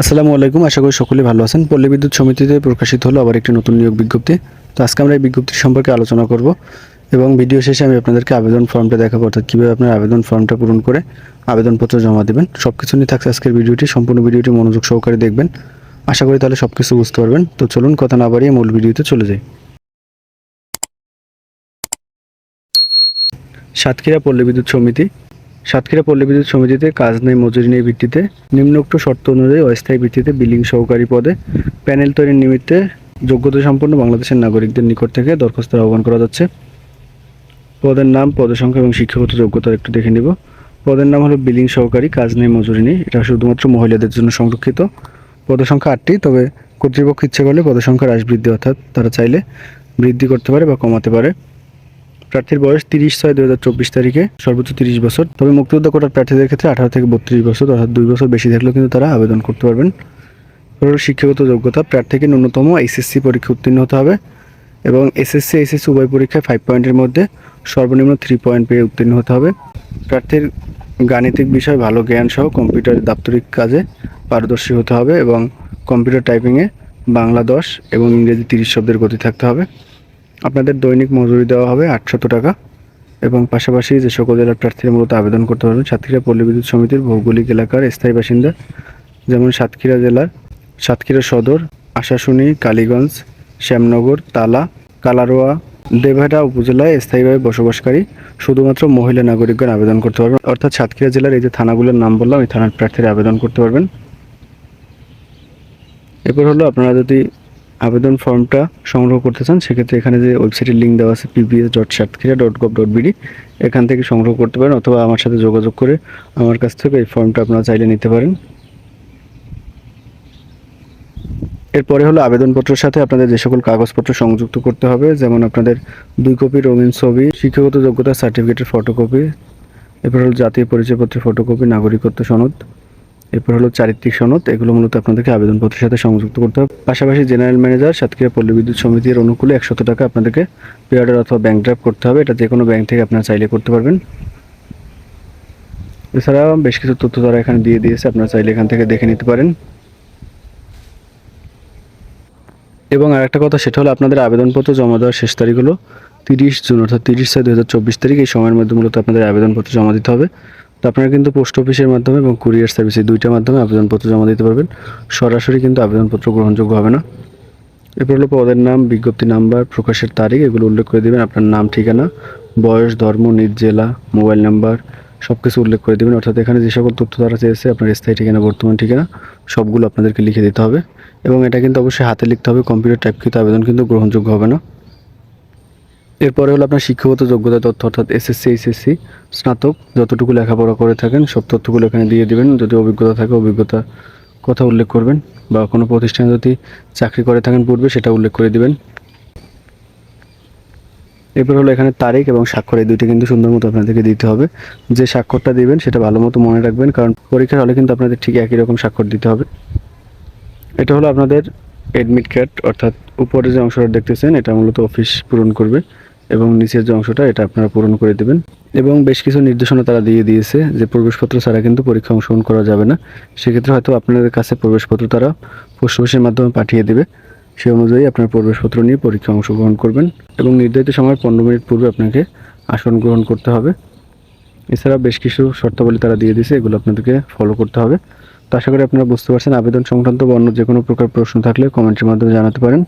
আসসালামু আলাইকুম, আশা করি সকলে ভালো আছেন। পল্লী বিদ্যুৎ সমিতিতে প্রকাশিত হলো আবার একটি নতুন নিয়োগ বিজ্ঞপ্তি। তো আজকে আমরা এই বিজ্ঞপ্তির সম্পর্কে আলোচনা করব এবং ভিডিও শেষে আমি আপনাদেরকে আবেদন ফর্মটা দেখাবো, অর্থাৎ কীভাবে আপনার আবেদন ফর্মটা পূরণ করে আবেদনপত্র জমা দেবেন। সব কিছু নিয়ে থাকছে আজকের ভিডিওটি, সম্পূর্ণ ভিডিওটি মনোযোগ সহকারে দেখবেন। আশা করি তাহলে সব কিছু বুঝতে পারবেন। তো চলুন, কথা না বাড়িয়ে মূল ভিডিওতে চলে যাই। সাতক্ষীরা পল্লী বিদ্যুৎ সমিতি সাতক্ষীরা পল্লী বিদ্যুৎ সমিতিতে কাজ নেই, মজুরি নেই ভিত্তিতে। নিম্নোক্ত শর্ত অনুযায়ী অস্থায়ী ভিত্তিতে বিলিং সহকারী পদে প্যানেল তৈরির নিমিত্তে যোগ্যতা সম্পন্ন বাংলাদেশের নাগরিকদের নিকট থেকে দরখাস্তের আহ্বান করা যাচ্ছে। পদের নাম পদের সংখ্যা এবং শিক্ষাগত যোগ্যতা একটু দেখে নিব। পদের নাম হলো বিলিং সহকারী, কাজ নেই, মজুরি নেই। এটা শুধুমাত্র মহিলাদের জন্য সংরক্ষিত। পদের সংখ্যা আটটি, তবে কর্তৃপক্ষ ইচ্ছে করলে পদের সংখ্যা হ্রাস বৃদ্ধি অর্থাৎ তারা চাইলে বৃদ্ধি করতে পারে বা কমাতে পারে। প্রার্থীর বয়স তিরিশ ছয় দু হাজার চব্বিশ তারিখে, সর্বোচ্চ তিরিশ বছর। তবে মুক্তিযুদ্ধ কোটার প্রার্থীদের ক্ষেত্রে আঠারো থেকে বত্রিশ বছর অর্থাৎ দুই বছর বেশি থাকলেও কিন্তু তারা আবেদন করতে পারবেন। শিক্ষাগত যোগ্যতা, প্রার্থীকে ন্যূনতম এইচএসসি পরীক্ষা উত্তীর্ণ হতে হবে এবং এসএসসি এইচএসসি উভয় পরীক্ষায় ফাইভ পয়েন্টের মধ্যে সর্বনিম্ন থ্রি পয়েন্ট পেয়ে উত্তীর্ণ হতে হবে। প্রার্থীর গাণিতিক বিষয়, ভালো জ্ঞান সহ কম্পিউটার দাপ্তরিক কাজে পারদর্শী হতে হবে এবং কম্পিউটার টাইপিংয়ে বাংলা দশ এবং ইংরেজি তিরিশ শব্দের গতি থাকতে হবে। আপনাদের দৈনিক মজুরি দেওয়া হবে আটশত টাকা এবং পাশাপাশি যে সকল জেলার প্রার্থীরা মূলত আবেদন করতে পারবেন, সাতক্ষীরা পল্লী বিদ্যুৎ সমিতির ভৌগোলিক এলাকার স্থায়ী বাসিন্দা, যেমন সাতক্ষীরা জেলার সাতক্ষীরা সদর, আশাশুনি, কালীগঞ্জ, শ্যামনগর, তালা, কালারোয়া দেবহাটা উপজেলায় স্থায়ীভাবে বসবাসকারী শুধুমাত্র মহিলা নাগরিকগণ আবেদন করতে পারবেন। অর্থাৎ সাতক্ষীরা জেলার এই যে থানাগুলোর নাম বললাম, এই থানার প্রার্থীরা আবেদন করতে পারবেন। এরপর হলো আপনারা যদি আবেদন ফর্মটা সংগ্রহ করতে চান, সেক্ষেত্রে এখানে যে ওয়েবসাইটের লিঙ্ক দেওয়া আছে PBS dot Satkhira dot gov dot BD এখান থেকে সংগ্রহ করতে পারেন অথবা আমার সাথে যোগাযোগ করে আমার কাছ থেকে এই ফর্মটা আপনারা চাইলে নিতে পারেন। এরপরে হলো আবেদনপত্রের সাথে আপনাদের যে সকল কাগজপত্র সংযুক্ত করতে হবে, যেমন আপনাদের দুই কপি রঙিন ছবি, শিক্ষাগত যোগ্যতা সার্টিফিকেটের ফটোকপি এরপর হলো জাতীয় পরিচয়পত্রের ফটোকপি নাগরিকত্ব সনদ। এরপর হলো চারিত্রিক সনদ, এগুলো মূলত আপনাদেরকে আবেদনপত্রের সাথে সংযুক্ত করতে হবে। পাশাপাশি জেনারেল ম্যানেজার, সাতক্ষীরা পল্লী বিদ্যুৎ সমিতির অনুকূলে একশত টাকা আপনাদেরকে পেয়ার্ডার অথবা ব্যাংক ড্রাফট করতে হবে। এটা যে কোনো ব্যাংক থেকে আপনারা চাইলে করতে পারবেন। এছাড়া বেশ কিছু তথ্য তারা এখানে দিয়ে দিয়েছে, আপনারা চাইলে এখান থেকে দেখে নিতে পারেন। এবং আরেকটা কথা, সেটা হলো আপনাদের আবেদনপত্র জমা দেওয়ার শেষ তারিখ হলো তিরিশ জুন, অর্থাৎ তিরিশ ছয় দু তারিখ। এই সময়ের মধ্যে মূলত আপনাদের আবেদনপত্র জমা দিতে হবে। তো আপনারা কিন্তু পোস্ট অফিসের মাধ্যমে এবং কুরিয়ার সার্ভিস এই দুইটার মাধ্যমে আবেদনপত্র জমা দিতে পারবেন। সরাসরি কিন্তু আবেদনপত্র গ্রহণযোগ্য হবে না। এরপর হলো পদের নাম, বিজ্ঞপ্তি নাম্বার, প্রকাশের তারিখ এগুলো উল্লেখ করে দেবেন। আপনার নাম, ঠিকানা, বয়স, ধর্ম, নিজ জেলা, মোবাইল নাম্বার সব কিছু উল্লেখ করে দেবেন। অর্থাৎ এখানে যে সকল তথ্য তারা চেয়েছে, আপনার স্থায়ী ঠিকানা, বর্তমান ঠিকানা, সবগুলো আপনাদেরকে লিখে দিতে হবে। এবং এটা কিন্তু অবশ্যই হাতে লিখতে হবে। কম্পিউটার টাইপকৃত আবেদন কিন্তু গ্রহণযোগ্য হবে না। এরপরে হলো আপনার শিক্ষাগত যোগ্যতা তথ্য অর্থাৎ এসএসসি এইচএসসি স্নাতক, যতটুকু লেখাপড়া করে থাকেন, সব তথ্যগুলো এখানে দিয়ে দিবেন। যদি অভিজ্ঞতা থাকে, অভিজ্ঞতা কথা উল্লেখ করবেন বা কোনো প্রতিষ্ঠানে যদি চাকরি করে থাকেন পূর্বে, সেটা উল্লেখ করে দিবেন। এরপর হলো এখানে তারিখ এবং স্বাক্ষর, এই দুইটা কিন্তু সুন্দর মতো আপনাদেরকে দিতে হবে। যে স্বাক্ষরটা দিবেন, সেটা ভালো মতো মনে রাখবেন, কারণ পরীক্ষার হলে কিন্তু আপনাদের ঠিক একই রকম স্বাক্ষর দিতে হবে। এটা হলো আপনাদের এডমিট কার্ড অর্থাৎ উপরে যে অংশটা দেখতেছেন, এটা মূলত অফিস পূরণ করবে। এবং নিচের যে অংশটা, এটা আপনারা পূরণ করে দেবেন। এবং বেশ কিছু নির্দেশনা তারা দিয়ে দিয়েছে যে প্রবেশপত্র ছাড়া কিন্তু পরীক্ষা অংশগ্রহণ করা যাবে না। সেক্ষেত্রে হয়তো আপনাদের কাছে প্রবেশপত্র তারা পোস্ট অফিসের মাধ্যমে পাঠিয়ে দেবে। সেই অনুযায়ী আপনার প্রবেশপত্র নিয়ে পরীক্ষা অংশগ্রহণ করবেন এবং নির্ধারিত সময় পনেরো মিনিট পূর্বে আপনাকে আসন গ্রহণ করতে হবে। এছাড়া বেশ কিছু শর্তাবলী তারা দিয়ে দিয়েছে, এগুলো আপনাদেরকে ফলো করতে হবে। তো আশা করি আপনারা বুঝতে পারছেন, আবেদন সংক্রান্ত বা অন্য যে কোনো প্রকার প্রশ্ন থাকলে কমেন্টের মাধ্যমে জানাতে পারেন।